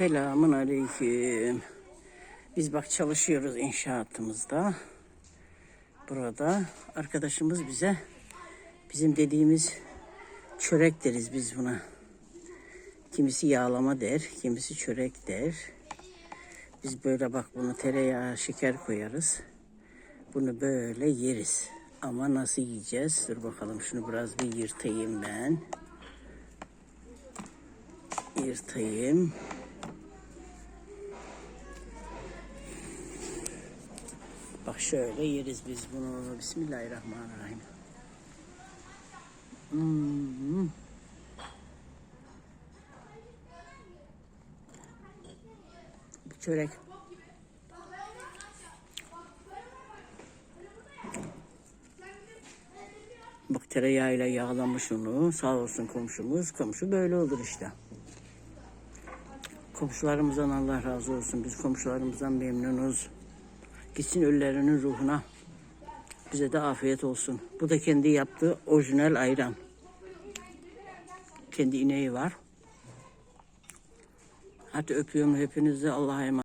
Selamun aleyküm. Biz bak çalışıyoruz inşaatımızda. Burada arkadaşımız bize bizim dediğimiz çörek deriz biz buna. Kimisi yağlama der, kimisi çörek der. Biz böyle bak bunu tereyağı, şeker koyarız. Bunu böyle yeriz. Ama nasıl yiyeceğiz? Dur bakalım şunu biraz bir yırtayım ben. Yırtayım. Bak şöyle yeriz biz bunu. Bismillahirrahmanirrahim. Hmm. Çörek. Bak tereyağıyla yağlamış onu. Sağ olsun komşumuz. Komşu böyle olur işte. Komşularımızdan Allah razı olsun. Biz komşularımızdan memnunuz. Gitsin ölülerinin ruhuna. Bize de afiyet olsun. Bu da kendi yaptığı orijinal ayran. Kendi ineği var. Hadi öpüyorum hepinizi. Allah'a emanet.